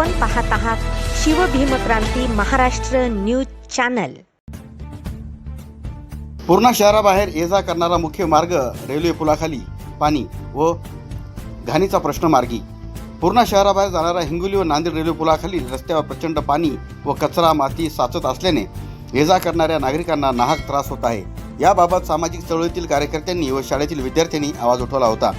आपण पाहत आहात शिवभीमक्रांती महाराष्ट्र न्यूज चॅनल. पूर्णा शहराबाहेर ये जा करणारा मुख्य मार्ग रेल्वे पुलाखाली पाणी व घाणीचा प्रश्न मार्गी. पूर्णा शहराबाहेर जाणारा हिंगोली व नांदेड रेल्वे पुलाखाली रस्त्यावर प्रचंड पाणी व कचरा माती साचत असल्याने ये जा करणाऱ्या नागरिकांना नाहक त्रास होत आहे. याबाबत सामाजिक चळवळीतील कार्यकर्त्यांनी व शाळेतील विद्यार्थ्यांनी आवाज उठवला होता.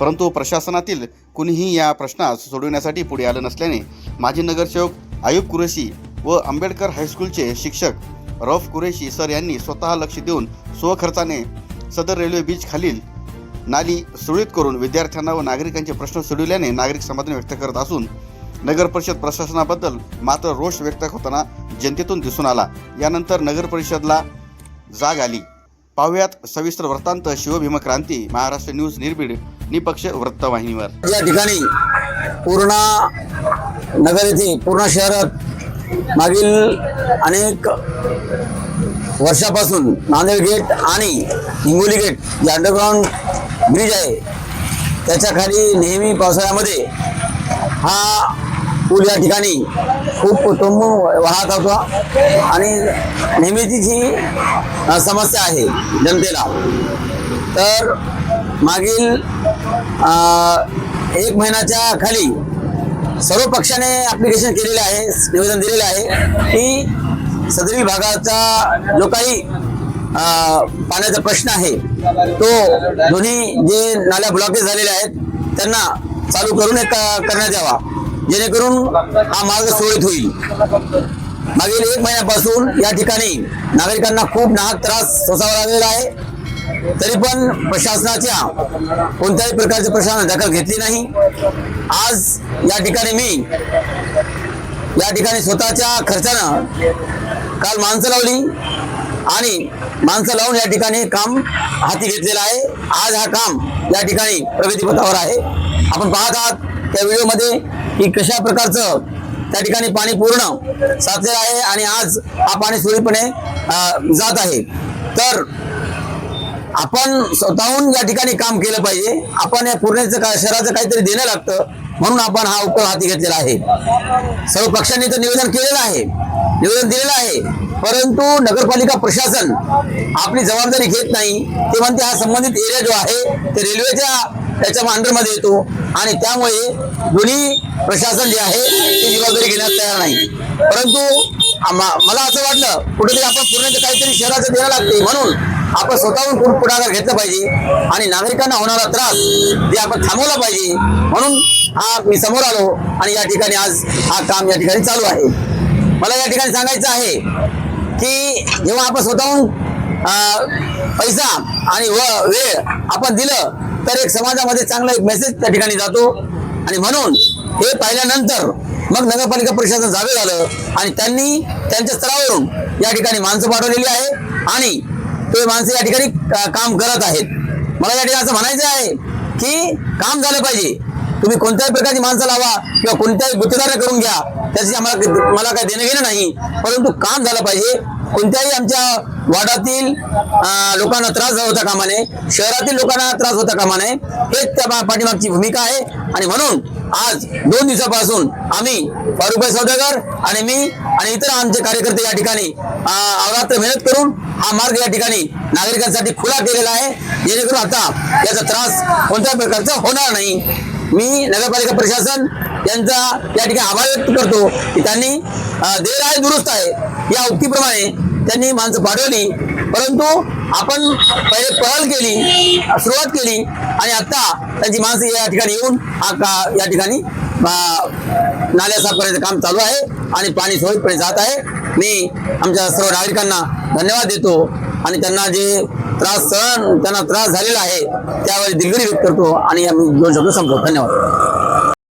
परंतु प्रशासनातील कुणीही या प्रश्नास सोडविण्यासाठी पुढे आलं नसल्याने माजी नगरसेवक आयुब कुरेशी व आंबेडकर हायस्कूलचे शिक्षक रौफ कुरेशी सर यांनी स्वतः लक्ष देऊन स्वखर्चाने सदर रेल्वे बीच खालील नाली सुरळीत करून विद्यार्थ्यांना व नागरिकांचे प्रश्न सोडविल्याने नागरिक समाधान व्यक्त करत असून नगर परिषद प्रशासनाबद्दल मात्र रोष व्यक्त होताना जनतेतून दिसून आला. यानंतर नगर परिषदला जाग आली. पाहुयात सविस्तर वृत्तांत शिवभीमक्रांती महाराष्ट्र न्यूज निर्बीड निपक्ष वृत्तवाहिनीवर. या ठिकाणी पूर्णा नगर येथे पूर्णा शहरात मागील अनेक वर्षापासून नांदेड गेट आणि हिंगोली गेट जे अंडरग्राऊंड ब्रिज आहे त्याच्याखाली नेहमी पावसाळ्यामध्ये हा पूल या ठिकाणी खूप तुंबून वाहत होता आणि नेहमीचीच ही समस्या आहे जनतेला. तर मागील एक महिन्याच्या खाली सर्व पक्षाने ऍप्लिकेशन केलेले आहे निवेदन दिलेले आहे की सदरील भागाचा जो काही पाण्याचा प्रश्न आहे तो दोन्ही जे नाल्या ब्लॉकेज झालेल्या आहेत त्यांना चालू करून एक करण्यात यावा. जेणेकरून हा मार्ग सुरळीत होईल. मागील एक महिन्यापासून या ठिकाणी नागरिकांना खूप नाहक त्रास सोसावा लागलेला आहे. तरी पण प्रशासनाच्या कोणत्याही प्रकारचे प्रशासन दखल घेतली नाही. आज या ठिकाणी मी या ठिकाणी स्वतःच्या खर्चानं काल माणसं लावली आणि माणसं लावून या ठिकाणी काम हाती घेतलेलं आहे. आज हा काम या ठिकाणी प्रगतीपथावर आहे. आपण पाहत आहात त्या व्हिडिओमध्ये की कशा प्रकारचं त्या ठिकाणी पाणी पूर्ण साचलेलं आहे आणि आज हा पाणी सुरळीतपणे जात आहे. तर आपण स्वतःहून या ठिकाणी काम केलं पाहिजे. आपण या पूर्णेचं काय शहराचं काहीतरी देणं लागतं म्हणून आपण हा उपक्रम हाती घेतलेला आहे. सर्व पक्षांनी तर निवेदन केलेलं आहे. निवेदन दिलेलं आहे. परंतु नगरपालिका प्रशासन आपली जबाबदारी घेत नाही. ते म्हणते हा संबंधित एरिया जो आहे ते रेल्वेच्या त्याच्या अंडरमध्ये येतो. आणि त्यामुळे दोन्ही प्रशासन जे आहे ते जबाबदारी घेण्यास तयार नाही. परंतु मला असं वाटलं कुठेतरी आपण पूर्ण काहीतरी शहराचं देणं लागते म्हणून आपण स्वतःहून पुढाकार घेतला पाहिजे आणि नागरिकांना होणारा त्रास हे आपण थांबवला पाहिजे. म्हणून हा मी समोर आलो आणि या ठिकाणी आज हा काम या ठिकाणी चालू आहे. मला या ठिकाणी सांगायचं आहे की जेव्हा आपण स्वतःहून अं, पैसा आणि व वेळ आपण दिलं तर एक समाजामध्ये चांगला एक मेसेज त्या ठिकाणी जातो. आणि म्हणून हे पाहिल्यानंतर मग नगरपालिका प्रशासन जावे झालं आणि त्यांनी त्यांच्या स्तरावरून या ठिकाणी माणसं पाठवलेली आहे. आणि ते माणसं या ठिकाणी काम करत आहेत. मला या ठिकाणी असं म्हणायचं आहे की काम झालं पाहिजे. तुम्ही कोणत्याही प्रकारची माणसं लावा किंवा कोणत्याही गुत्तेदार करून घ्या. त्याची आम्हाला मला काही देणं घेणं नाही. परंतु काम झालं पाहिजे. कोणत्याही आमच्या वार्डातील लोकांना त्रास होता कामा नये शहरातील लोकांना त्रास होता कामा नये हेच त्या पाठीमागची भूमिका आहे. आणि म्हणून आज दोन दिवसापासून आम्ही फारुखभाई सौदागर आणि मी आणि इतर आमचे कार्यकर्ते या ठिकाणी अवरात्र मेहनत करून हा मार्ग या ठिकाणी नागरिकांसाठी खुला केलेला आहे. जेणेकरून आता याचा त्रास कोणत्याही प्रकारचा होणार नाही. मी नगरपालिका प्रशासन यांचा या ठिकाणी आभार व्यक्त करतो की त्यांनी देर आहे दुरुस्त आहे. या उक्तीप्रमाणे त्यांनी माणसं पाठवली. परंतु आपण पहिले पहल केली सुरुवात केली आणि आता त्यांची माणसं या ठिकाणी येऊन या ठिकाणी नाल्यासापर्यंत नाल्या साफ करायचं काम चालू आहे आणि पाणी सुरळीतपणे जात आहे. मी आमच्या सर्व नागरिकांना धन्यवाद देतो आणि त्यांना जे त्रास सहन त्यांना त्रास झालेला आहे त्यावेळी दिलगिरी व्यक्त करतो आणि आम्ही दोन शब्द संपतो धन्यवाद.